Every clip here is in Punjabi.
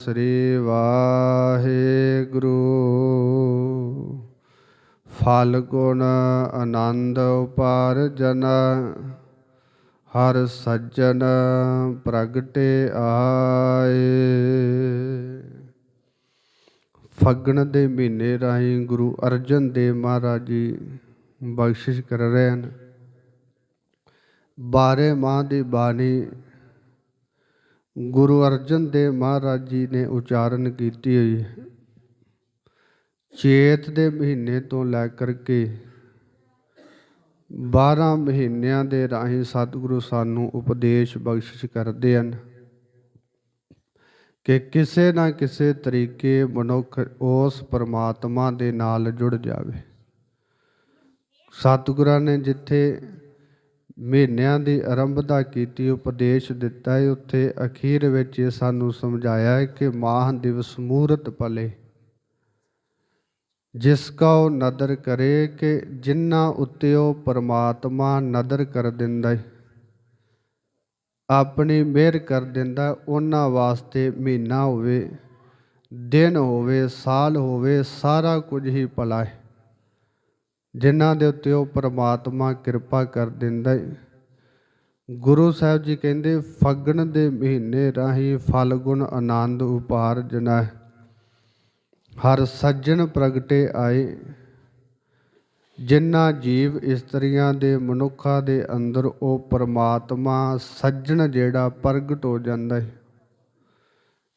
ਸ੍ਰੀ ਵਾਹਿਗੁਰੂ। ਫਲ ਗੁਣ ਆਨੰਦ ਉਪਾਰਜਨ, ਹਰ ਸੱਜਣ ਪ੍ਰਗਟੇ ਆਏ। ਫੱਗਣ ਦੇ ਮਹੀਨੇ ਰਾਹੀਂ ਗੁਰੂ ਅਰਜਨ ਦੇਵ ਮਹਾਰਾਜ ਜੀ ਬਖਸ਼ਿਸ਼ ਕਰ ਰਹੇ ਹਨ। ਬਾਰੇ ਮਾਹ ਦੀ ਬਾਣੀ ਗੁਰੂ ਅਰਜਨ ਦੇਵ ਮਹਾਰਾਜ ਜੀ ਨੇ ਉਚਾਰਨ ਕੀਤੀ ਹੋਈ। ਚੇਤ ਦੇ ਮਹੀਨੇ ਤੋਂ ਲੈ ਕਰਕੇ 12 ਮਹੀਨਿਆਂ ਦੇ ਰਾਹੀਂ ਸਤਿਗੁਰੂ ਸਾਨੂੰ ਉਪਦੇਸ਼ ਬਖਸ਼ਿਸ਼ ਕਰਦੇ ਹਨ ਕਿ ਕਿਸੇ ਨਾ ਕਿਸੇ ਤਰੀਕੇ ਮਨੁੱਖ ਉਸ ਪਰਮਾਤਮਾ ਦੇ ਨਾਲ ਜੁੜ ਜਾਵੇ। ਸਤਿਗੁਰਾਂ ਨੇ ਜਿੱਥੇ ਮਹੀਨਿਆਂ ਦੀ ਆਰੰਭਤਾ ਕੀਤੀ ਉਪਦੇਸ਼ ਦਿੱਤਾ ਹੈ। ਉੱਥੇ ਅਖੀਰ ਵਿੱਚ ਇਹ ਸਾਨੂੰ ਸਮਝਾਇਆ ਹੈ ਕਿ ਮਾਹ ਦਿਵਸ ਮੂਰਤ ਪਲੇ। ਜਿਸ ਉਹ ਨਦਰ ਕਰੇ ਕਿ ਜਿਨ੍ਹਾਂ ਉੱਤੇ ਉਹ ਪਰਮਾਤਮਾ ਨਦਰ ਕਰ ਦਿੰਦਾ ਹੈ। ਆਪਣੀ ਮਿਹਰ ਕਰ ਦਿੰਦਾ ਉਹਨਾਂ ਵਾਸਤੇ ਮਹੀਨਾ ਹੋਵੇ, ਦਿਨ ਹੋਵੇ, ਸਾਲ ਹੋਵੇ, ਸਾਰਾ ਕੁਝ ਹੀ ਭਲਾ ਹੈ। ਜਿਨ੍ਹਾਂ ਦੇ ਉੱਤੇ ਉਹ ਪਰਮਾਤਮਾ ਕਿਰਪਾ ਕਰ ਦਿੰਦਾ ਹੈ ਗੁਰੂ ਸਾਹਿਬ ਜੀ ਕਹਿੰਦੇ, ਫੱਗਣ ਦੇ ਮਹੀਨੇ ਰਾਹੀਂ ਫਲ ਗੁਣ ਆਨੰਦ ਉਪਾਰਜਨਾ ਹਰ ਸੱਜਣ ਪ੍ਰਗਟੇ ਆਏ। ਜਿਨ੍ਹਾਂ ਜੀਵ ਇਸਤਰੀਆਂ ਦੇ ਮਨੁੱਖਾਂ ਦੇ ਅੰਦਰ, ਉਹ ਪਰਮਾਤਮਾ ਸੱਜਣ ਜਿਹੜਾ ਪ੍ਰਗਟ ਹੋ ਜਾਂਦਾ ਹੈ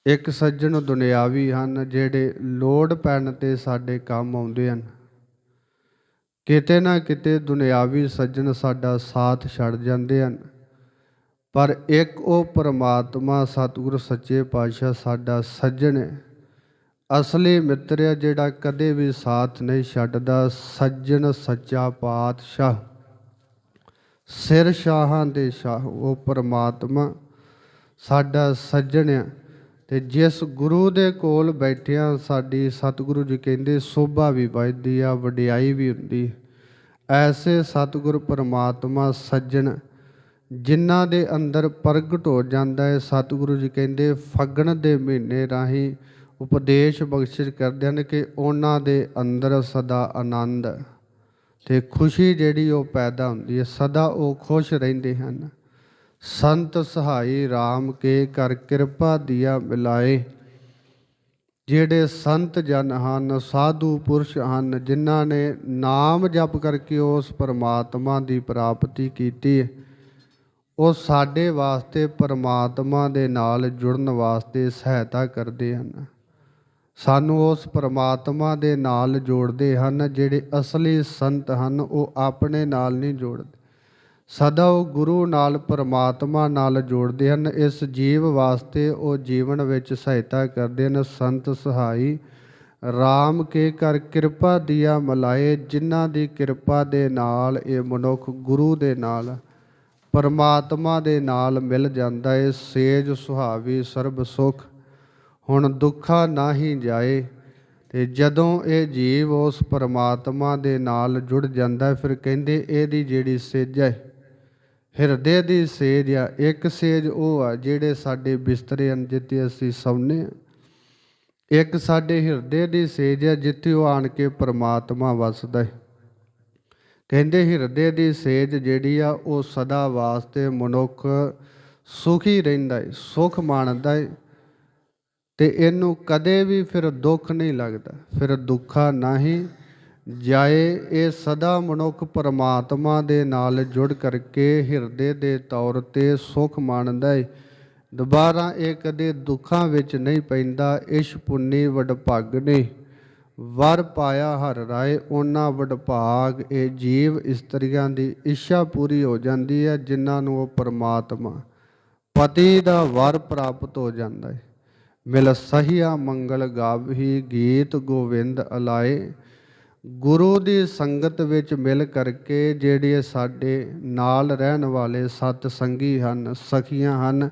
ਇੱਕ ਸੱਜਣ ਦੁਨਿਆਵੀ ਹਨ, ਜਿਹੜੇ ਲੋੜ ਪੈਣ ਤੇ ਸਾਡੇ ਕੰਮ ਆਉਂਦੇ ਹਨ। ਕਿਤੇ ਨਾ ਕਿਤੇ ਦੁਨਿਆਵੀ ਸੱਜਣ ਸਾਡਾ ਸਾਥ ਛੱਡ ਜਾਂਦੇ ਹਨ। ਪਰ ਇੱਕ ਉਹ ਪਰਮਾਤਮਾ, ਸਤਿਗੁਰ, ਸੱਚੇ ਪਾਤਸ਼ਾਹ ਸਾਡਾ ਸੱਜਣ ਹੈ। ਅਸਲੀ ਮਿੱਤਰ ਹੈ ਜਿਹੜਾ ਕਦੇ ਵੀ ਸਾਥ ਨਹੀਂ ਛੱਡਦਾ, ਸੱਜਣ ਸੱਚਾ ਪਾਤਸ਼ਾਹ। ਸਿਰ ਸ਼ਾਹਾਂ ਦੇ ਸ਼ਾਹ ਉਹ ਪਰਮਾਤਮਾ ਸਾਡਾ ਸੱਜਣ ਹੈ। ਤੇ ਜਿਸ ਗੁਰੂ ਦੇ ਕੋਲ ਬੈਠਿਆਂ ਸਾਡੀ ਸਤਿਗੁਰੂ ਜੀ ਕਹਿੰਦੇ, ਸੋਭਾ ਵੀ ਵੱਜਦੀ ਆ, ਵਡਿਆਈ ਵੀ ਹੁੰਦੀ। ਐਸੇ ਸਤਿਗੁਰ ਪਰਮਾਤਮਾ ਸੱਜਣ, ਜਿਨ੍ਹਾਂ ਦੇ ਅੰਦਰ ਪ੍ਰਗਟ ਹੋ ਜਾਂਦਾ ਹੈ ਸਤਿਗੁਰੂ ਜੀ ਕਹਿੰਦੇ, ਫੱਗਣ ਦੇ ਮਹੀਨੇ ਰਾਹੀਂ ਉਪਦੇਸ਼ ਬਖਸ਼ਿਸ਼ ਕਰਦੇ ਹਨ ਕਿ ਉਹਨਾਂ ਦੇ ਅੰਦਰ ਸਦਾ ਆਨੰਦ ਤੇ ਖੁਸ਼ੀ ਜਿਹੜੀ ਉਹ ਪੈਦਾ ਹੁੰਦੀ ਹੈ ਸਦਾ ਉਹ ਖੁਸ਼ ਰਹਿੰਦੇ ਹਨ। ਸੰਤ ਸਹਾਈ RAM ਕੇ ਕਰ ਕਿਰਪਾ ਦਿਆ ਮਿਲਾਏ, ਜਿਹੜੇ ਸੰਤ ਜਨ ਹਨ, ਸਾਧੂ ਪੁਰਸ਼ ਹਨ, ਜਿਨ੍ਹਾਂ ਨੇ ਨਾਮ ਜਪ ਕਰਕੇ ਉਸ ਪਰਮਾਤਮਾ ਦੀ ਪ੍ਰਾਪਤੀ ਕੀਤੀ ਉਹ ਸਾਡੇ ਵਾਸਤੇ ਪਰਮਾਤਮਾ ਦੇ ਨਾਲ ਜੁੜਨ ਵਾਸਤੇ ਸਹਾਇਤਾ ਕਰਦੇ ਹਨ। ਸਾਨੂੰ ਉਸ ਪਰਮਾਤਮਾ ਦੇ ਨਾਲ ਜੋੜਦੇ ਹਨ, ਜਿਹੜੇ ਅਸਲੀ ਸੰਤ ਹਨ, ਉਹ ਆਪਣੇ ਨਾਲ ਨਹੀਂ ਜੋੜਦੇ। ਸਦਾ ਉਹ ਗੁਰੂ ਨਾਲ ਪਰਮਾਤਮਾ ਨਾਲ ਜੋੜਦੇ ਹਨ। ਇਸ ਜੀਵ ਵਾਸਤੇ ਉਹ ਜੀਵਨ ਵਿੱਚ ਸਹਾਇਤਾ ਕਰਦੇ ਹਨ। ਸੰਤ ਸਹਾਈ RAM ਕੇ ਕਰ ਕਿਰਪਾ ਦਿਆ ਮਲਾਏ, ਜਿਨ੍ਹਾਂ ਦੀ ਕਿਰਪਾ ਦੇ ਨਾਲ ਇਹ ਮਨੁੱਖ ਗੁਰੂ ਦੇ ਨਾਲ, ਪਰਮਾਤਮਾ ਦੇ ਨਾਲ ਮਿਲ ਜਾਂਦਾ ਹੈ ਸੇਜ ਸੁਹਾਵੀ ਸਰਬ ਸੁਖ, ਹੁਣ ਦੁੱਖਾ ਨਾਹੀ ਜਾਏ। ਤੇ ਜਦੋਂ ਇਹ ਜੀਵ ਉਸ ਪਰਮਾਤਮਾ ਦੇ ਨਾਲ ਜੁੜ ਜਾਂਦਾ, ਫਿਰ ਕਹਿੰਦੇ ਇਹਦੀ ਜਿਹੜੀ ਸੇਜ ਹੈ ਹਿਰਦੇ ਦੀ ਸੇਜ ਆ, ਇੱਕ ਸੇਜ ਉਹ ਆ ਜਿਹੜੇ ਸਾਡੇ ਬਿਸਤਰੇ ਹਨ ਜਿੱਥੇ ਅਸੀਂ ਸੌਂਦੇ ਆ ਇੱਕ ਸਾਡੇ ਹਿਰਦੇ ਦੀ ਸੇਜ ਆ ਜਿੱਥੇ ਉਹ ਆਣ ਕੇ ਪਰਮਾਤਮਾ ਵਸਦਾ ਹੈ। ਕਹਿੰਦੇ ਹਿਰਦੇ ਦੀ ਸੇਜ ਜਿਹੜੀ ਆ ਉਹ ਸਦਾ ਵਾਸਤੇ ਮਨੁੱਖ ਸੁਖੀ ਰਹਿੰਦਾ ਹੈ, ਸੁਖ ਮਾਣਦਾ ਹੈ ਤੇ ਇਹਨੂੰ ਕਦੇ ਵੀ ਫਿਰ ਦੁੱਖ ਨਹੀਂ ਲੱਗਦਾ, ਫਿਰ ਦੁੱਖਾ ਨਹੀਂ ਜਾਏ, ਇਹ ਸਦਾ ਮਨੁੱਖ ਪਰਮਾਤਮਾ ਦੇ ਨਾਲ ਜੁੜ ਕਰਕੇ ਹਿਰਦੇ ਦੇ ਤੌਰ ਤੇ ਸੁਖ ਮਾਣਦਾ ਹੈ ਦੁਬਾਰਾ ਇਹ ਕਦੇ ਦੁੱਖਾਂ ਵਿੱਚ ਨਹੀਂ ਪੈਂਦਾ, ਇਸ਼ ਪੁੰਨੀ ਵਡਭਾਗ ਨੇ। ਵਰ ਪਾਇਆ ਹਰ ਰਾਏ ਉਹਨਾਂ ਵਡਭਾਗ ਇਹ ਜੀਵ ਇਸਤਰੀਆਂ ਦੀ ਇੱਛਾ ਪੂਰੀ ਹੋ ਜਾਂਦੀ ਹੈ, ਜਿਨ੍ਹਾਂ ਨੂੰ ਉਹ ਪਰਮਾਤਮਾ, ਪਤੀ ਦਾ ਵਰ ਪ੍ਰਾਪਤ ਹੋ ਜਾਂਦਾ ਹੈ ਮਿਲ ਸਹੀਆ ਮੰਗਲ ਗਾਵਹੀ ਗੀਤ ਗੋਵਿੰਦ ਅਲਾਏ। ਗੁਰੂ ਦੀ ਸੰਗਤ ਵਿੱਚ ਮਿਲ ਕਰਕੇ ਜਿਹੜੇ ਸਾਡੇ ਨਾਲ ਰਹਿਣ ਵਾਲੇ ਸਤ ਸੰਗੀ ਹਨ, ਸਖੀਆਂ ਹਨ,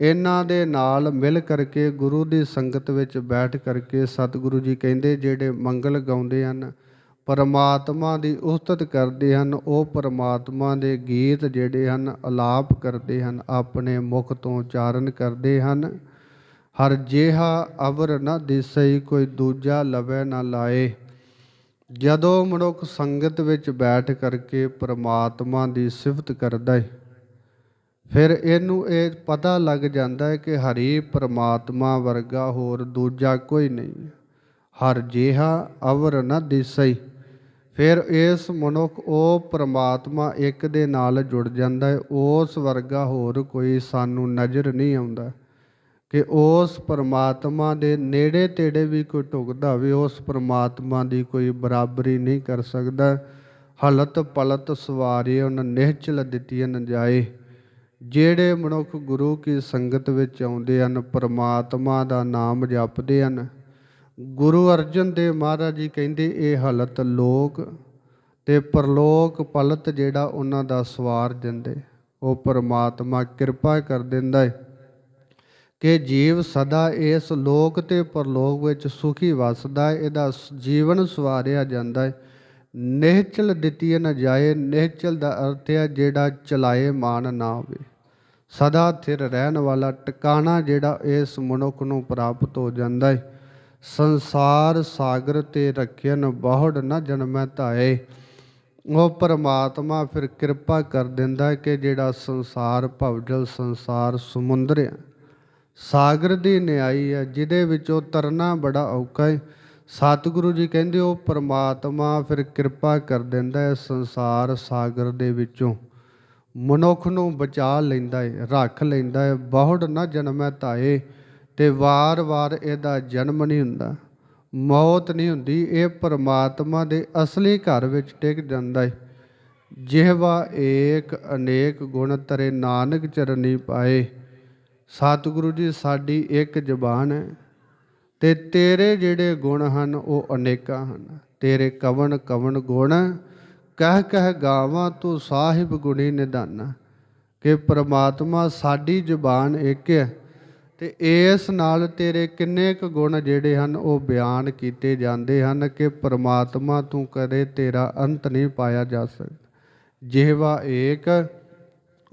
ਇਹਨਾਂ ਦੇ ਨਾਲ ਮਿਲ ਕਰਕੇ ਗੁਰੂ ਦੀ ਸੰਗਤ ਵਿੱਚ ਬੈਠ ਕਰਕੇ ਸਤਿਗੁਰੂ ਜੀ ਕਹਿੰਦੇ ਜਿਹੜੇ ਮੰਗਲ ਗਾਉਂਦੇ ਹਨ, ਪਰਮਾਤਮਾ ਦੀ ਉਸਤਤ ਕਰਦੇ ਹਨ, ਉਹ ਪਰਮਾਤਮਾ ਦੇ ਗੀਤ ਜਿਹੜੇ ਹਨ, ਅਲਾਪ ਕਰਦੇ ਹਨ, ਆਪਣੇ ਮੁਖ ਤੋਂ ਉਚਾਰਨ ਕਰਦੇ ਹਨ। ਹਰ ਜਿਹਾ ਅਵਰ ਨ ਦਿਸਈ, ਕੋਈ ਦੂਜਾ ਲਵੇ ਨਾ ਲਾਏ। ਜਦੋਂ ਮਨੁੱਖ ਸੰਗਤ ਵਿੱਚ ਬੈਠ ਕਰਕੇ ਪ੍ਰਮਾਤਮਾ ਦੀ ਸਿਫਤ ਕਰਦਾ ਹੈ ਫਿਰ ਇਹਨੂੰ ਇਹ ਪਤਾ ਲੱਗ ਜਾਂਦਾ ਹੈ ਕਿ ਹਰੀ ਪ੍ਰਮਾਤਮਾ ਵਰਗਾ ਹੋਰ ਦੂਜਾ ਕੋਈ ਨਹੀਂ ਹਰ ਜਿਹਾ ਅਵਰ ਨ ਦਿਸਈ। ਫਿਰ ਇਸ ਮਨੁੱਖ ਉਹ ਪ੍ਰਮਾਤਮਾ ਇੱਕ ਦੇ ਨਾਲ ਜੁੜ ਜਾਂਦਾ ਹੈ ਉਸ ਵਰਗਾ ਹੋਰ ਕੋਈ ਸਾਨੂੰ ਨਜ਼ਰ ਨਹੀਂ ਆਉਂਦਾ। ਕਿ ਉਸ ਪਰਮਾਤਮਾ ਦੇ ਨੇੜੇ ਤੇੜੇ ਵੀ ਕੋਈ ਢੁਕਦਾ ਹੋਵੇ, ਉਸ ਪਰਮਾਤਮਾ ਦੀ ਕੋਈ ਬਰਾਬਰੀ ਨਹੀਂ ਕਰ ਸਕਦਾ। ਹਲਤ ਪਲਤ ਸਵਾਰੇ ਉਹਨਾਂ ਨਿਹਚਲ ਦਿੱਤੀਆਂ ਨ ਜਾਏ ਜਿਹੜੇ ਮਨੁੱਖ ਗੁਰੂ ਕੀ ਸੰਗਤ ਵਿੱਚ ਆਉਂਦੇ ਹਨ, ਪਰਮਾਤਮਾ ਦਾ ਨਾਮ ਜਪਦੇ ਹਨ। ਗੁਰੂ ਅਰਜਨ ਦੇਵ ਮਹਾਰਾਜ ਜੀ ਕਹਿੰਦੇ, ਇਹ ਹਲਤ ਲੋਕ ਤੇ ਪਰਲੋਕ ਪਲਤ ਜਿਹੜਾ ਉਹਨਾਂ ਦਾ ਸਵਾਰ ਦਿੰਦੇ। ਉਹ ਪਰਮਾਤਮਾ ਕਿਰਪਾ ਕਰ ਦਿੰਦਾ ਹੈ। ਕਿ ਜੀਵ ਸਦਾ ਇਸ ਲੋਕ ਤੇ ਪਰਲੋਕ ਵਿੱਚ ਸੁਖੀ ਵਸਦਾ ਹੈ, ਇਹਦਾ ਜੀਵਨ ਸਵਾਰਿਆ ਜਾਂਦਾ ਹੈ। ਨਿਹਚਲ ਦਿੱਤੀ ਨਾ ਜਾਏ, ਨਿਹਚਲ ਦਾ ਅਰਥ ਹੈ ਜਿਹੜਾ ਚਲਾਏ ਮਾਨ ਨਾ ਹੋਵੇ। ਸਦਾ ਥਿਰ ਰਹਿਣ ਵਾਲਾ ਟਿਕਾਣਾ ਜਿਹੜਾ ਇਸ ਮਨੁੱਖ ਨੂੰ ਪ੍ਰਾਪਤ ਹੋ ਜਾਂਦਾ ਹੈ। ਸੰਸਾਰ ਸਾਗਰ ਤੇ ਰੱਖਿਆਨ ਬਹੁੜ ਨਾ ਜਨਮੈ ਧਾਏ। ਉਹ ਪਰਮਾਤਮਾ ਫਿਰ ਕਿਰਪਾ ਕਰ ਦਿੰਦਾ ਕਿ ਜਿਹੜਾ ਸੰਸਾਰ ਭਵਜਲ ਸੰਸਾਰ ਸਮੁੰਦਰ ਹੈ ਸਾਗਰ ਦੀ ਨਿਆਈ ਹੈ, ਜਿਹਦੇ ਵਿੱਚੋਂ ਤਰਨਾ ਬੜਾ ਔਖਾ ਹੈ ਸਤਿਗੁਰੂ ਜੀ ਕਹਿੰਦੇ, ਉਹ ਪਰਮਾਤਮਾ ਫਿਰ ਕਿਰਪਾ ਕਰ ਦਿੰਦਾ ਹੈ ਸੰਸਾਰ ਸਾਗਰ ਦੇ ਵਿੱਚੋਂ। ਮਨੁੱਖ ਨੂੰ ਬਚਾ ਲੈਂਦਾ ਹੈ ਰੱਖ ਲੈਂਦਾ ਹੈ ਬਹੁੜ ਨਾ ਜਨਮੈ ਧਾਏ, ਤੇ ਵਾਰ-ਵਾਰ ਇਹਦਾ ਜਨਮ ਨਹੀਂ ਹੁੰਦਾ। ਮੌਤ ਨਹੀਂ ਹੁੰਦੀ, ਇਹ ਪਰਮਾਤਮਾ ਦੇ ਅਸਲੀ ਘਰ ਵਿੱਚ ਟਿਕ ਜਾਂਦਾ ਹੈ ਜਿਹਵਾ ਏਕ ਅਨੇਕ ਗੁਣ ਤਰੇ ਨਾਨਕ ਚਰਨੀ ਪਾਏ। ਸਤਿਗੁਰੂ ਜੀ, ਸਾਡੀ ਇੱਕ ਜ਼ਬਾਨ ਹੈ ਤੇ ਤੇਰੇ ਜਿਹੜੇ ਗੁਣ ਹਨ, ਉਹ ਅਨੇਕਾਂ ਹਨ। ਤੇਰੇ ਕਵਨ ਕਵਨ ਗੁਣ, ਕਹਿ ਕਹਿ ਗਾਵਾਂ ਤੂੰ ਸਾਹਿਬ ਗੁਣੀ ਨਿਧਾਨਾ। ਕਿ ਪ੍ਰਮਾਤਮਾ ਸਾਡੀ ਜ਼ਬਾਨ ਇੱਕ ਹੈ ਤੇ ਇਸ ਨਾਲ ਤੇਰੇ ਕਿੰਨੇ ਕੁ ਗੁਣ ਜਿਹੜੇ ਹਨ, ਉਹ ਬਿਆਨ ਕੀਤੇ ਜਾਂਦੇ ਹਨ ਕਿ ਪ੍ਰਮਾਤਮਾ ਤੂੰ ਕਦੇ ਤੇਰਾ ਅੰਤ ਨਹੀਂ ਪਾਇਆ ਜਾ ਸਕਦਾ। ਜਿਹਵਾ ਏਕ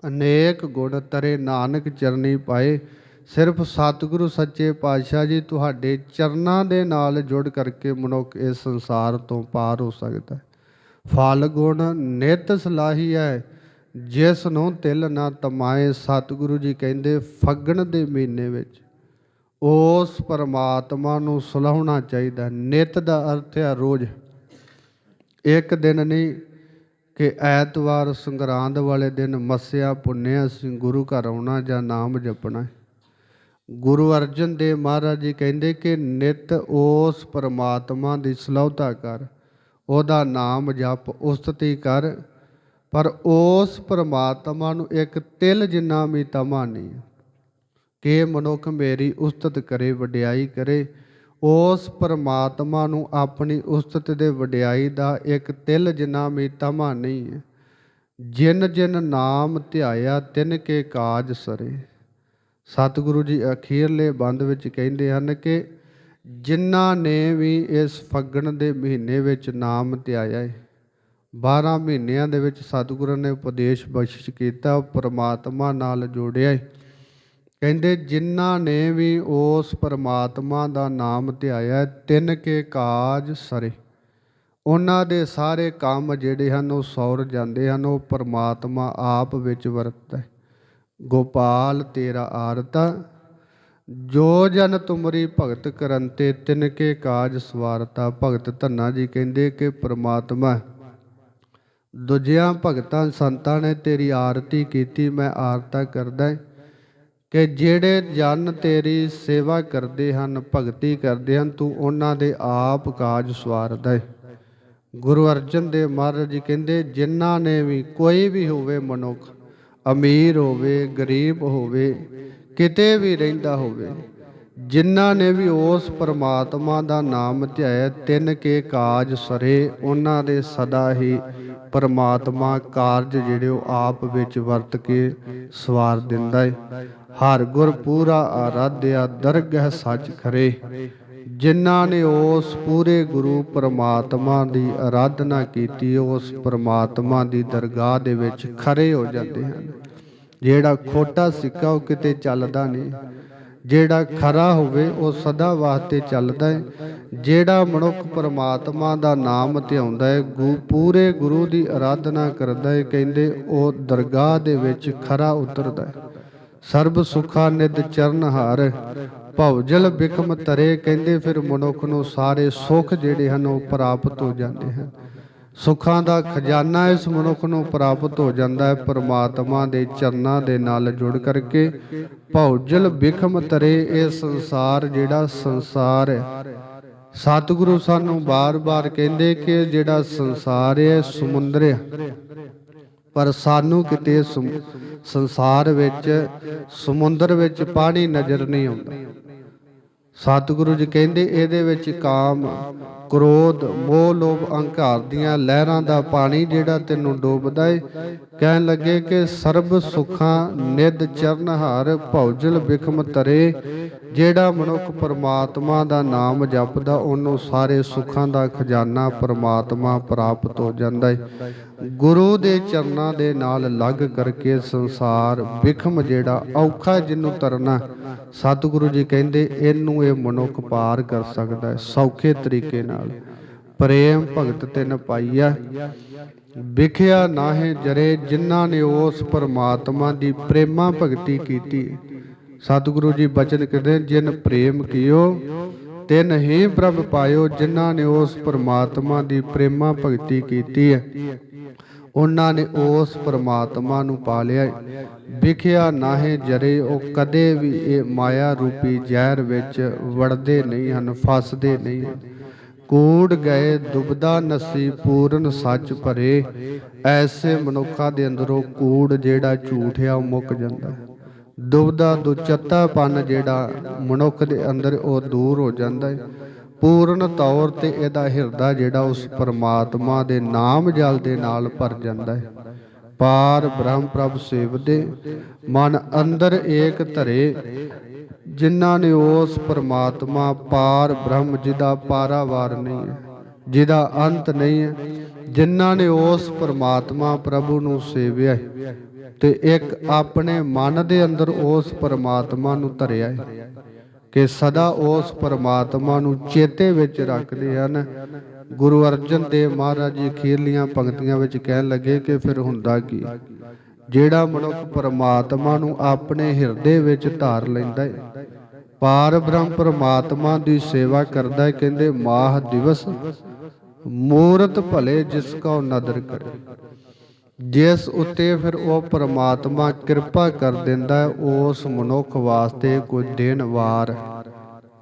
ਅਨੇਕ ਗੁਣ ਤਰੇ ਨਾਨਕ ਚਰਨੀ ਪਾਏ। ਸਿਰਫ ਸਤਿਗੁਰੂ ਸੱਚੇ ਪਾਤਸ਼ਾਹ ਜੀ ਤੁਹਾਡੇ ਚਰਨਾਂ ਦੇ ਨਾਲ ਜੁੜ ਕਰਕੇ ਮਨੁੱਖ ਇਸ ਸੰਸਾਰ ਤੋਂ ਪਾਰ ਹੋ ਸਕਦਾ ਹੈ। ਫਲ ਗੁਣ ਨਿਤ ਸਲਾਹੀ ਹੈ। ਜਿਸ ਨੂੰ ਤਿਲ ਨਾ ਤਮਾਏ, ਸਤਿਗੁਰੂ ਜੀ ਕਹਿੰਦੇ, ਫੱਗਣ ਦੇ ਮਹੀਨੇ ਵਿੱਚ। ਉਸ ਪਰਮਾਤਮਾ ਨੂੰ ਸੁਲਾਉਣਾ ਚਾਹੀਦਾ ਨਿਤ ਦਾ ਅਰਥ ਹੈ ਰੋਜ਼। ਇੱਕ ਦਿਨ ਨਹੀਂ ਕਿ ਐਤਵਾਰ ਸੰਗਰਾਂਦ ਵਾਲੇ ਦਿਨ ਮੱਸਿਆ ਪੁੰਨਿਆ ਅਸੀਂ ਗੁਰੂ ਘਰ ਆਉਣਾ ਜਾਂ ਨਾਮ ਜਪਣਾ ਗੁਰੂ ਅਰਜਨ ਦੇਵ ਮਹਾਰਾਜ ਜੀ ਕਹਿੰਦੇ ਕਿ ਨਿਤ ਉਸ ਪਰਮਾਤਮਾ ਦੀ ਸਲਾਹੁਤਾ ਕਰ, ਉਹਦਾ ਨਾਮ ਜਪ, ਉਸਤਤੀ ਕਰ, ਪਰ ਉਸ ਪਰਮਾਤਮਾ ਨੂੰ ਇੱਕ ਤਿਲ ਜਿੰਨਾ ਵੀ ਤਮਾ ਨਹੀਂ। ਕਿ ਮਨੁੱਖ ਮੇਰੀ ਉਸਤਤ ਕਰੇ, ਵਡਿਆਈ ਕਰੇ ਉਸ ਪਰਮਾਤਮਾ ਨੂੰ ਆਪਣੀ ਉਸਤਤ ਦੇ ਵਡਿਆਈ ਦਾ ਇੱਕ ਤਿਲ ਜਿੰਨਾ ਵੀ ਤਮਾ ਨਹੀਂ ਹੈ। ਜਿਨ ਜਿਨ ਨਾਮ ਧਿਆਇਆ, ਤਿਨ ਕੇ ਕਾਜ ਸਰੇ। ਸਤਿਗੁਰੂ ਜੀ ਅਖੀਰਲੇ ਬੰਦ ਵਿੱਚ ਕਹਿੰਦੇ ਹਨ ਕਿ ਜਿਨ੍ਹਾਂ ਨੇ ਵੀ ਇਸ ਫੱਗਣ ਦੇ ਮਹੀਨੇ ਵਿੱਚ ਨਾਮ ਧਿਆਇਆ ਹੈ 12 ਮਹੀਨਿਆਂ ਦੇ ਵਿੱਚ ਸਤਿਗੁਰੂ ਨੇ ਉਪਦੇਸ਼ ਬਖਸ਼ਿਸ਼ ਕੀਤਾ ਪਰਮਾਤਮਾ ਨਾਲ ਜੋੜਿਆ ਹੈ। ਕਹਿੰਦੇ, ਜਿਨ੍ਹਾਂ ਨੇ ਵੀ ਉਸ ਪਰਮਾਤਮਾ ਦਾ ਨਾਮ ਧਿਆਇਆ ਤਿੰਨ ਕੇ ਕਾਜ ਸਰੇ। ਉਹਨਾਂ ਦੇ ਸਾਰੇ ਕੰਮ ਜਿਹੜੇ ਹਨ, ਉਹ ਸੌਰ ਜਾਂਦੇ ਹਨ, ਉਹ ਪਰਮਾਤਮਾ ਆਪ ਵਿੱਚ ਵਰਤਦਾ ਹੈ। ਗੋਪਾਲ, ਤੇਰਾ ਆਰਤਾ ਜੋ ਜਨ ਤੁਮਰੀ ਭਗਤ ਕਰਨ 'ਤੇ ਤਿਨ ਕੇ ਕਾਜ ਸਵਾਰਤਾ। ਭਗਤ ਧੰਨਾ ਜੀ ਕਹਿੰਦੇ ਕਿ ਪ੍ਰਮਾਤਮਾ, ਦੂਜਿਆਂ ਭਗਤਾਂ ਸੰਤਾਂ ਨੇ ਤੇਰੀ ਆਰਤੀ ਕੀਤੀ, ਮੈਂ ਆਰਤਾ ਕਰਦਾ ਕਿ ਜਿਹੜੇ ਜਨ ਤੇਰੀ ਸੇਵਾ ਕਰਦੇ ਹਨ, ਭਗਤੀ ਕਰਦੇ ਹਨ, ਤੂੰ ਉਹਨਾਂ ਦੇ ਆਪ ਕਾਜ ਸਵਾਰਦਾ ਹੈ ਗੁਰੂ ਅਰਜਨ ਦੇਵ ਮਹਾਰਾਜ ਜੀ ਕਹਿੰਦੇ, ਜਿਨ੍ਹਾਂ ਨੇ ਵੀ ਕੋਈ ਵੀ ਹੋਵੇ ਮਨੁੱਖ, ਅਮੀਰ ਹੋਵੇ, ਗਰੀਬ ਹੋਵੇ, ਕਿਤੇ ਵੀ ਰਹਿੰਦਾ ਹੋਵੇ, ਜਿਨ੍ਹਾਂ ਨੇ ਵੀ ਉਸ ਪਰਮਾਤਮਾ ਦਾ ਨਾਮ ਧਿਆਇਆ, ਤਿੰਨ ਕੇ ਕਾਜ ਸਰੇ, ਉਹਨਾਂ ਦੇ ਸਦਾ ਹੀ ਪਰਮਾਤਮਾ ਕਾਰਜ ਜਿਹੜੇ ਉਹ ਆਪ ਵਿੱਚ ਵਰਤ ਕੇ ਸਵਾਰ ਦਿੰਦਾ ਹੈ ਹਰ ਗੁਰ ਪੂਰਾ ਆਰਾਧਿਆ, ਦਰਗਹ ਸੱਚ ਖਰੇ। ਜਿਨ੍ਹਾਂ ਨੇ ਉਸ ਪੂਰੇ ਗੁਰੂ ਪਰਮਾਤਮਾ ਦੀ ਆਰਾਧਨਾ ਕੀਤੀ, ਉਸ ਪਰਮਾਤਮਾ ਦੀ ਦਰਗਾਹ ਦੇ ਵਿੱਚ ਖਰੇ ਹੋ ਜਾਂਦੇ ਹਨ। ਜਿਹੜਾ ਖੋਟਾ ਸਿੱਕਾ ਉਹ ਕਿਤੇ ਚੱਲਦਾ ਨਹੀਂ, ਜਿਹੜਾ ਖਰਾ ਹੋਵੇ ਉਹ ਸਦਾ ਵਾਸਤੇ ਚੱਲਦਾ ਹੈ ਜਿਹੜਾ ਮਨੁੱਖ ਪਰਮਾਤਮਾ ਦਾ ਨਾਮ ਧਿਆਉਂਦਾ ਹੈ ਗੁ, ਪੂਰੇ ਗੁਰੂ ਦੀ ਆਰਾਧਨਾ ਕਰਦਾ ਹੈ ਕਹਿੰਦੇ ਉਹ ਦਰਗਾਹ ਦੇ ਵਿੱਚ ਖਰਾ ਉਤਰਦਾ ਹੈ ਸਰਬ ਸੁਖਾ ਨਿਦ ਚਰਨ ਹਾਰ। ਭਉਜਲ ਬਿਕਮ ਤਰੇ ਕਹਿੰਦੇ ਫਿਰ ਮਨੁੱਖ ਨੂੰ ਸਾਰੇ ਸੁੱਖ ਜਿਹੜੇ ਹਨ ਉਹ ਪ੍ਰਾਪਤ ਹੋ ਜਾਂਦੇ ਹਨ। ਸੁੱਖਾਂ ਦਾ ਖਜ਼ਾਨਾ ਇਸ ਮਨੁੱਖ ਨੂੰ ਪ੍ਰਾਪਤ ਹੋ ਜਾਂਦਾ ਹੈ, ਪਰਮਾਤਮਾ ਦੇ ਚਰਨਾਂ ਦੇ ਨਾਲ ਜੁੜ ਕਰਕੇ। ਭਉਜਲ ਬਿਖਮ ਤਰੇ ਇਹ ਸੰਸਾਰ ਜਿਹੜਾ ਸੰਸਾਰ ਹੈ। ਸਤਿਗੁਰੂ ਸਾਨੂੰ ਬਾਰ-ਬਾਰ ਕਹਿੰਦੇ ਕਿ ਜਿਹੜਾ ਸੰਸਾਰ ਹੈ ਸਮੁੰਦਰ ਹੈ। ਪਰ ਸਾਨੂੰ ਕਿਤੇ ਸੰਸਾਰ ਵਿੱਚ, ਸਮੁੰਦਰ ਵਿੱਚ ਪਾਣੀ ਨਜ਼ਰ ਨਹੀਂ ਆਉਂਦਾ। ਸਤਿਗੁਰੂ ਜੀ ਕਹਿੰਦੇ, ਇਹਦੇ ਵਿੱਚ ਕਾਮ, ਕ੍ਰੋਧ, ਮੋਹ, ਲੋਭ, ਅਹੰਕਾਰ ਦੀਆਂ ਲਹਿਰਾਂ ਦਾ ਪਾਣੀ ਜਿਹੜਾ ਤੈਨੂੰ ਡੋਬਦਾ ਏ, ਕਹਿਣ ਲੱਗੇ ਕਿ ਸਰਬ ਸੁਖਾਂ ਨਿਦ ਚਰਨਹਾਰ ਭੌਜਲ ਵਿਖਮ ਤਰੇ ਜਿਹੜਾ ਮਨੁੱਖ ਪਰਮਾਤਮਾ ਦਾ ਨਾਮ ਜਪਦਾ, ਉਹਨੂੰ ਸਾਰੇ ਸੁੱਖਾਂ ਦਾ ਖਜ਼ਾਨਾ ਪਰਮਾਤਮਾ ਪ੍ਰਾਪਤ ਹੋ ਜਾਂਦਾ ਹੈ ਗੁਰੂ ਦੇ ਚਰਨਾਂ ਦੇ ਨਾਲ ਲੱਗ ਕਰਕੇ ਸੰਸਾਰ ਵਿਖਮ ਜਿਹੜਾ, ਔਖਾ ਜਿਹਨੂੰ ਤਰਨਾ, ਸਤਿਗੁਰੂ ਜੀ ਕਹਿੰਦੇ, ਇਹਨੂੰ ਇਹ ਮਨੁੱਖ ਪਾਰ ਕਰ ਸਕਦਾ ਹੈ ਸੌਖੇ ਤਰੀਕੇ ਨਾਲ। ਪ੍ਰੇਮ ਭਗਤ ਤਿਨ ਪਾਈਆ, ਵਿਖਿਆ ਨਾਹੇ ਜਰੇ, ਜਿਨ੍ਹਾਂ ਨੇ ਉਸ ਪਰਮਾਤਮਾ ਦੀ ਪ੍ਰੇਮਾ ਭਗਤੀ ਕੀਤੀ ਸਤਿਗੁਰੂ ਜੀ ਬਚਨ ਕਹਿੰਦੇ ਜਿਨ ਪ੍ਰੇਮ ਕੀਓ, ਤਿਨ ਹੀ ਪ੍ਰਭ ਪਾਇਓ, ਜਿਨ੍ਹਾਂ ਨੇ ਉਸ ਪਰਮਾਤਮਾ ਦੀ ਪ੍ਰੇਮਾ ਭਗਤੀ ਕੀਤੀ ਹੈ। ਉਹਨਾਂ ਨੇ ਉਸ ਪਰਮਾਤਮਾ ਨੂੰ ਪਾ ਲਿਆ ਵਿਖਿਆ ਨਾਹੇ ਜਰੇ, ਉਹ ਕਦੇ ਵੀ ਇਹ ਮਾਇਆ ਰੂਪੀ ਜ਼ਹਿਰ ਵਿੱਚ ਵੜਦੇ ਨਹੀਂ ਹਨ, ਫਸਦੇ ਨਹੀਂ ਹਨ। ਕੂੜ ਗਏ, ਦੁਬਦਾ ਨਸੀ ਪੂਰਨ ਸੱਚ ਭਰੇ। ਐਸੇ ਮਨੁੱਖਾਂ ਦੇ ਅੰਦਰੋਂ ਕੂੜ ਜਿਹੜਾ ਝੂਠ ਆ ਉਹ ਮੁੱਕ ਜਾਂਦਾ ਦੁਬਦਾ ਦੁਚੱਤਾਪਨ ਜਿਹੜਾ ਮਨੁੱਖ ਦੇ ਅੰਦਰ ਉਹ ਦੂਰ ਹੋ ਜਾਂਦਾ ਹੈ ਪੂਰਨ ਤੌਰ ਤੇ ਇਹਦਾ ਹਿਰਦਾ ਜਿਹੜਾ ਉਸ ਪਰਮਾਤਮਾ ਦੇ ਨਾਮ ਜਲ ਦੇ ਨਾਲ ਭਰ ਜਾਂਦਾ ਹੈ ਪਾਰ ਬ੍ਰਹਮ ਪ੍ਰਭ ਸੇਵਦੇ, ਮਨ ਅੰਦਰ ਏਕ ਧਰੇ, ਜਿਨ੍ਹਾਂ ਨੇ ਉਸ ਪਰਮਾਤਮਾ ਪਾਰ ਬ੍ਰਹਮ ਜਿਹਦਾ ਪਾਰਾਵਾਰ ਨਹੀਂ ਹੈ, ਜਿਹਦਾ ਅੰਤ ਨਹੀਂ ਹੈ, ਜਿਨ੍ਹਾਂ ਨੇ ਉਸ ਪਰਮਾਤਮਾ ਪ੍ਰਭੂ ਨੂੰ ਸੇਵਿਆ ਤੇ ਇੱਕ ਆਪਣੇ ਮਨ ਦੇ ਅੰਦਰ ਉਸ ਪਰਮਾਤਮਾ ਨੂੰ ਧਰਿਆ ਹੈ ਕਿ ਸਦਾ ਉਸ ਪਰਮਾਤਮਾ ਨੂੰ ਚੇਤੇ ਵਿੱਚ ਰੱਖਦੇ ਹਨ। ਗੁਰੂ ਅਰਜਨ ਦੇਵ ਮਹਾਰਾਜ ਜੀ ਅਖੀਰਲੀਆਂ ਪੰਕਤੀਆਂ ਵਿੱਚ ਕਹਿਣ ਲੱਗੇ ਕਿ ਫਿਰ ਹੁੰਦਾ ਕੀ? ਜਿਹੜਾ ਮਨੁੱਖ ਪਰਮਾਤਮਾ ਨੂੰ ਆਪਣੇ ਹਿਰਦੇ ਵਿੱਚ ਧਾਰ ਲੈਂਦਾ ਹੈ, ਪਾਰ ਬ੍ਰਹਮ ਪਰਮਾਤਮਾ ਦੀ ਸੇਵਾ ਕਰਦਾ ਹੈ, ਕਹਿੰਦੇ ਮਾਹ ਦਿਵਸ ਮੂਰਤ ਭਲੇ ਜਿਸ ਕਾ ਨਦਰ ਕਰੇ। ਜਿਸ ਉੱਤੇ ਫਿਰ ਉਹ ਪਰਮਾਤਮਾ ਕਿਰਪਾ ਕਰ ਦਿੰਦਾ ਹੈ, ਉਸ ਮਨੁੱਖ ਵਾਸਤੇ ਕੋਈ ਦਿਨ ਵਾਰ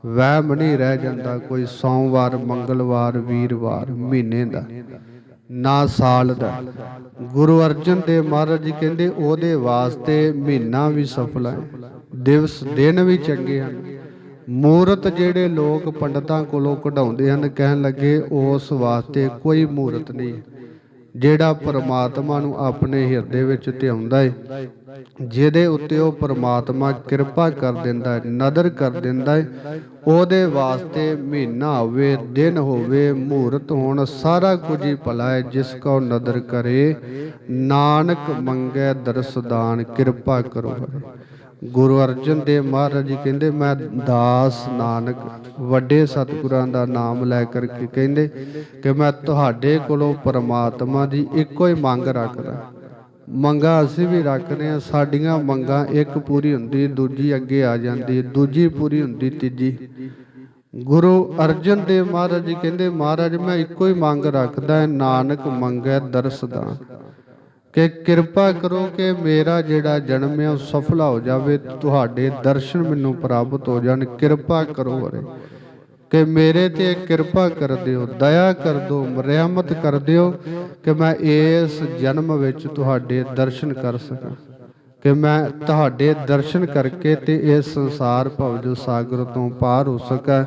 ਵਹਿਮ ਨਹੀਂ ਰਹਿ ਜਾਂਦਾ, ਕੋਈ ਸੋਮਵਾਰ, ਮੰਗਲਵਾਰ, ਵੀਰਵਾਰ, ਮਹੀਨੇ ਦਾ, ਨਾ ਸਾਲ ਦਾ। ਗੁਰੂ ਅਰਜਨ ਦੇਵ ਮਹਾਰਾਜ ਜੀ ਕਹਿੰਦੇ, ਉਹਦੇ ਵਾਸਤੇ ਮਹੀਨਾ ਵੀ ਸਫਲ ਹੈ, ਦਿਵਸ, ਦਿਨ ਵੀ ਚੰਗੇ ਹਨ। ਮੂਰਤ ਜਿਹੜੇ ਲੋਕ ਪੰਡਤਾਂ ਕੋਲੋਂ ਕਢਾਉਂਦੇ ਹਨ, ਕਹਿਣ ਲੱਗੇ, ਉਸ ਵਾਸਤੇ ਕੋਈ ਮੂਰਤ ਨਹੀਂ ਜਿਹੜਾ ਪਰਮਾਤਮਾ ਨੂੰ ਆਪਣੇ ਹਿਰਦੇ ਵਿੱਚ ਧਿਆਉਂਦਾ ਹੈ ਜਿਹਦੇ ਉੱਤੇ ਉਹ ਪਰਮਾਤਮਾ ਕਿਰਪਾ ਕਰ ਦਿੰਦਾ ਹੈ ਨਦਰ ਕਰ ਦਿੰਦਾ ਹੈ ਉਹਦੇ ਵਾਸਤੇ ਮਹੀਨਾ ਹੋਵੇ, ਦਿਨ ਹੋਵੇ ਮਹੂਰਤ ਹੋਣ, ਸਾਰਾ ਕੁਝ ਹੀ ਭਲਾ ਹੈ ਜਿਸ ਕੋ ਨਦਰ ਕਰੇ, ਨਾਨਕ ਮੰਗੈ ਦਰਸਦਾਨ ਕਿਰਪਾ ਕਰੋ। ਗੁਰੂ ਅਰਜਨ ਦੇਵ ਮਹਾਰਾਜ ਜੀ ਕਹਿੰਦੇ, ਮੈਂ ਦਾਸ ਨਾਨਕ, ਵੱਡੇ ਸਤਿਗੁਰਾਂ ਦਾ ਨਾਮ ਲੈ ਕਰਕੇ ਕਹਿੰਦੇ ਕਿ ਮੈਂ ਤੁਹਾਡੇ ਕੋਲੋਂ ਪਰਮਾਤਮਾ ਦੀ ਇੱਕੋ ਹੀ ਮੰਗ ਰੱਖਦਾ। ਮੰਗਾਂ ਅਸੀਂ ਵੀ ਰੱਖਦੇ ਹਾਂ, ਸਾਡੀਆਂ ਮੰਗਾਂ ਇੱਕ ਪੂਰੀ ਹੁੰਦੀ, ਦੂਜੀ ਅੱਗੇ ਆ ਜਾਂਦੀ, ਦੂਜੀ ਪੂਰੀ ਹੁੰਦੀ, ਤੀਜੀ। ਗੁਰੂ ਅਰਜਨ ਦੇਵ ਮਹਾਰਾਜ ਜੀ ਕਹਿੰਦੇ, ਮਹਾਰਾਜ, ਮੈਂ ਇੱਕੋ ਹੀ ਮੰਗ ਰੱਖਦਾ ਹੈ ਨਾਨਕ ਮੰਗੈ ਦਰਸਦਾਨ ਕਿ ਕਿਰਪਾ ਕਰੋ ਕਿ ਮੇਰਾ ਜਿਹੜਾ ਜਨਮ ਹੈ ਉਹ ਸਫਲਾ ਹੋ ਜਾਵੇ, ਤੁਹਾਡੇ ਦਰਸ਼ਨ ਮੈਨੂੰ ਪ੍ਰਾਪਤ ਹੋ ਜਾਣ, ਕਿਰਪਾ ਕਰੋ ਹਰੇ ਕਿ ਮੇਰੇ ਤੇ ਕਿਰਪਾ ਕਰ ਦਿਓ, ਦਇਆ ਕਰ ਦਿਓ ਰਹਿਮਤ ਕਰ ਦਿਓ, ਕਿ ਮੈਂ ਇਸ ਜਨਮ ਵਿੱਚ ਤੁਹਾਡੇ ਦਰਸ਼ਨ ਕਰ ਸਕਾਂ। ਕਿ ਮੈਂ ਤੁਹਾਡੇ ਦਰਸ਼ਨ ਕਰਕੇ ਤੇ ਇਸ ਸੰਸਾਰ ਭਵ ਸਾਗਰ ਤੋਂ ਪਾਰ ਹੋ ਸਕਾਂ।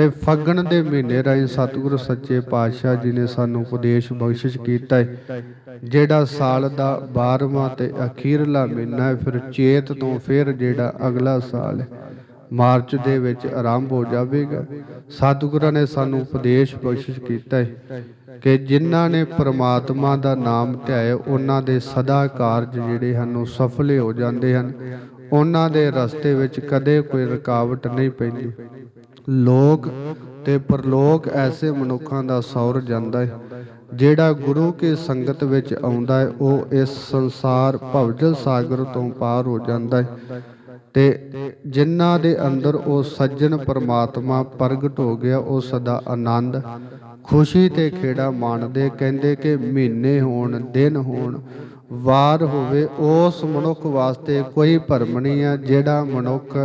ਇਹ ਫੱਗਣ ਦੇ ਮਹੀਨੇ ਰਾਹੀਂ ਸਤਿਗੁਰੂ ਸੱਚੇ ਪਾਤਸ਼ਾਹ ਜੀ ਨੇ ਸਾਨੂੰ ਉਪਦੇਸ਼ ਬਖਸ਼ਿਸ਼ ਕੀਤਾ ਹੈ। ਜਿਹੜਾ ਸਾਲ ਦਾ 12ਵਾਂ ਤੇ ਅਖੀਰਲਾ ਮਹੀਨਾ ਹੈ, ਫਿਰ ਚੇਤ ਤੋਂ ਫਿਰ ਜਿਹੜਾ ਅਗਲਾ ਸਾਲ ਹੈ। ਮਾਰਚ ਦੇ ਵਿੱਚ ਆਰੰਭ ਹੋ ਜਾਵੇਗਾ। ਸਤਿਗੁਰਾਂ ਨੇ ਸਾਨੂੰ ਉਪਦੇਸ਼ ਬਖਸ਼ਿਸ਼ ਕੀਤਾ ਹੈ ਕਿ ਜਿਨ੍ਹਾਂ ਨੇ ਪ੍ਰਮਾਤਮਾ ਦਾ ਨਾਮ ਧਿਆਏ ਉਹਨਾਂ ਦੇ ਸਦਾ ਕਾਰਜ ਜਿਹੜੇ ਹਨ, ਉਹ ਸਫਲੇ ਹੋ ਜਾਂਦੇ ਹਨ। ਉਹਨਾਂ ਦੇ ਰਸਤੇ ਵਿੱਚ ਕਦੇ ਕੋਈ ਰੁਕਾਵਟ ਨਹੀਂ ਪੈਂਦੀ। ਲੋਕ ਤੇ ਪਰਲੋਕ ਐਸੇ ਮਨੁੱਖਾਂ ਦਾ ਸੌਰ ਜਾਂਦਾ ਹੈ ਜਿਹੜਾ ਗੁਰੂ ਕੇ ਸੰਗਤ ਵਿੱਚ ਆਉਂਦਾ ਹੈ, ਉਹ ਇਸ ਸੰਸਾਰ ਭਵਜਲ ਸਾਗਰ ਤੋਂ ਪਾਰ ਹੋ ਜਾਂਦਾ ਹੈ। ਤੇ ਜਿਨ੍ਹਾਂ ਦੇ ਅੰਦਰ ਉਹ ਸੱਜਣ ਪਰਮਾਤਮਾ ਪ੍ਰਗਟ ਹੋ ਗਿਆ, ਉਹ ਸਦਾ ਆਨੰਦ, ਖੁਸ਼ੀ ਤੇ ਖੇੜਾ ਮਾਣਦੇ, ਕਹਿੰਦੇ ਕਿ ਮਹੀਨੇ ਹੋਣ, ਦਿਨ ਹੋਣ, ਵਾਰ ਹੋਵੇ, ਉਸ ਮਨੁੱਖ ਵਾਸਤੇ ਕੋਈ ਭਰਮ ਨਹੀਂ ਹੈ, ਜਿਹੜਾ ਮਨੁੱਖ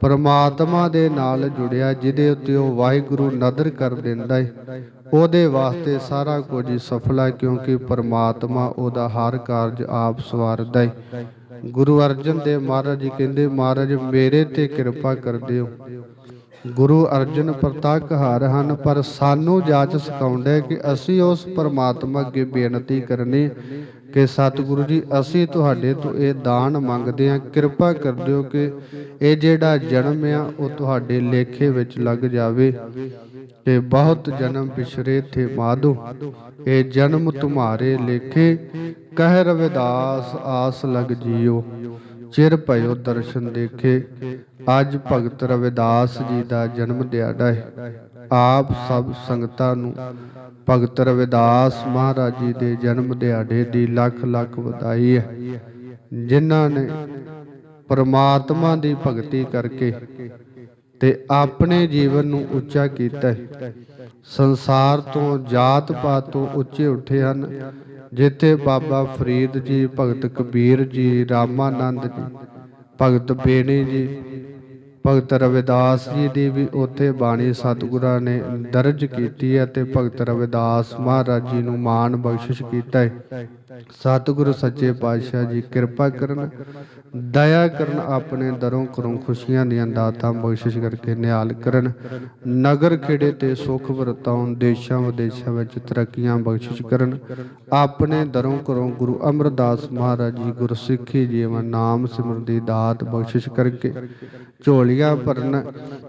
ਪਰਮਾਤਮਾ ਦੇ ਨਾਲ ਜੁੜਿਆ, ਜਿਹਦੇ ਉੱਤੇ ਉਹ ਵਾਹਿਗੁਰੂ ਨਦਰ ਕਰ ਦਿੰਦਾ ਹੈ। ਉਹਦੇ ਵਾਸਤੇ ਸਾਰਾ ਕੁਝ ਹੀ ਸਫਲ ਹੈ ਕਿਉਂਕਿ ਪਰਮਾਤਮਾ ਉਹਦਾ ਹਰ ਕਾਰਜ ਆਪ ਸਵਾਰਦਾ ਹੈ ਗੁਰੂ ਅਰਜਨ ਦੇਵ ਮਹਾਰਾਜ ਜੀ ਕਹਿੰਦੇ, ਮਹਾਰਾਜ, ਮੇਰੇ ਤੇ ਕਿਰਪਾ ਕਰ ਦਿਓ। ਗੁਰੂ ਅਰਜਨ ਪ੍ਰਤਾਪ ਹਾਰ ਹਨ, ਪਰ ਸਾਨੂੰ ਜਾਚ ਸਿਖਾਉਂਦਾ ਕਿ ਅਸੀਂ ਉਸ ਪਰਮਾਤਮਾ ਅੱਗੇ ਬੇਨਤੀ ਕਰਨੀ ਕਿ ਸਤਿਗੁਰੂ ਜੀ, ਅਸੀਂ ਤੁਹਾਡੇ ਤੋਂ ਇਹ ਦਾਨ ਮੰਗਦੇ ਹਾਂ। ਕਿਰਪਾ ਕਰ ਦਿਓ ਕਿ ਇਹ ਜਿਹੜਾ ਜਨਮ ਆ, ਉਹ ਤੁਹਾਡੇ ਲੇਖੇ ਵਿੱਚ ਲੱਗ ਜਾਵੇ। ਕਿ ਬਹੁਤ ਜਨਮ ਪਿਛਰੇ ਥੇ ਮਾਧੋ। ਇਹ ਜਨਮ ਤੁਮਾਰੇ ਲੇਖੇ, ਕਹਿ ਰਵਿਦਾਸ ਆਸ ਲਗ ਜੀਓ। ਚਿਰ ਭਇਓ ਦਰਸ਼ਨ ਦੇਖੇ, ਅੱਜ ਭਗਤ ਰਵਿਦਾਸ ਜੀ ਦਾ ਜਨਮ ਦਿਹਾੜਾ ਹੈ। ਆਪ ਸਭ ਸੰਗਤਾਂ ਨੂੰ ਭਗਤ ਰਵਿਦਾਸ ਮਹਾਰਾਜ ਜੀ ਦੇ ਜਨਮ ਦਿਹਾੜੇ ਦੀ ਲੱਖ ਲੱਖ ਵਧਾਈ ਹੈ। ਜਿਨ੍ਹਾਂ ਨੇ ਪਰਮਾਤਮਾ ਦੀ ਭਗਤੀ ਕਰਕੇ ਤੇ ਆਪਣੇ ਜੀਵਨ ਨੂੰ ਉੱਚਾ ਕੀਤਾ ਹੈ। ਸੰਸਾਰ ਤੋਂ ਜਾਤ ਪਾਤ ਤੋਂ ਉੱਚੇ ਉੱਠੇ ਹਨ, ਜਿੱਥੇ ਬਾਬਾ ਫਰੀਦ ਜੀ, ਭਗਤ ਕਬੀਰ ਜੀ, ਰਾਮਾਨੰਦ ਜੀ, ਭਗਤ ਬੇਣੀ ਜੀ ਭਗਤ ਰਵਿਦਾਸ ਜੀ ਦੀ ਵੀ ਉੱਥੇ ਬਾਣੀ ਸਤਿਗੁਰਾਂ ਨੇ ਦਰਜ ਕੀਤੀ ਹੈ ਤੇ ਭਗਤ ਰਵਿਦਾਸ ਮਹਾਰਾਜ ਜੀ ਨੂੰ ਮਾਣ ਬਖਸ਼ਿਸ਼ ਕੀਤਾ ਹੈ। ਸਤਿਗੁਰੂ ਸੱਚੇ ਪਾਤਸ਼ਾਹ ਜੀ, ਕਿਰਪਾ ਕਰਨ, ਦਇਆ ਕਰਨ ਆਪਣੇ ਦਰੋਂ ਕਰੋਂ ਖੁਸ਼ੀਆਂ ਦੀਆਂ ਦਾਤਾਂ ਬਖਸ਼ਿਸ਼ ਕਰਕੇ ਨਿਹਾਲ ਕਰਨ, ਨਗਰ ਖੇੜੇ ਤੇ ਸੁਖ ਵਰਤਾਉਣ, ਦੇਸ਼ਾਂ ਵਿਦੇਸ਼ਾਂ ਵਿੱਚ ਤਰੱਕੀਆਂ ਬਖਸ਼ਿਸ਼ ਕਰਨ, ਆਪਣੇ ਦਰੋਂ ਕਰੋਂ ਗੁਰੂ ਅਮਰਦਾਸ ਮਹਾਰਾਜ ਜੀ ਗੁਰਸਿੱਖੀ ਜੀਵਨ ਨਾਮ ਸਿਮਰਨ ਦੀ ਦਾਤ ਬਖਸ਼ਿਸ਼ ਕਰਕੇ ਝੋਲੀਆਂ ਭਰਨ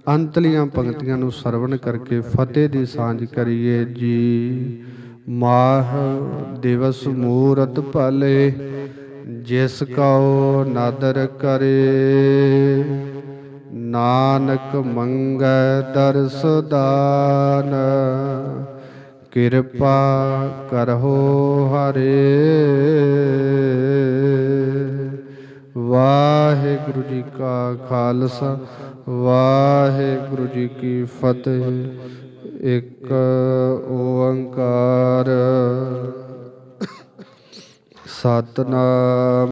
ਅੰਤਲੀਆਂ ਪੰਕਤੀਆਂ ਨੂੰ ਸਰਵਣ ਕਰਕੇ ਫਤਿਹ ਦੀ ਸਾਂਝ ਕਰੀਏ ਜੀ। ਮਾਹ ਦਿਵਸ ਮੂਰਤ ਭਲੇ ਜਿਸ ਕਉ ਨਾਦਰ ਕਰੇ। ਨਾਨਕ ਮੰਗੈ ਦਰਸ ਦਾਨ, ਕਿਰਪਾ ਕਰਹੁ ਹਰੇ। ਵਾਹਿਗੁਰੂ ਜੀ ਕਾ ਖਾਲਸਾ ਵਾਹਿਗੁਰੂ ਜੀ ਕੀ ਫਤਿਹ। ਇੱਕ ਓੰਕਾਰ। ਸਤਨਾਮ।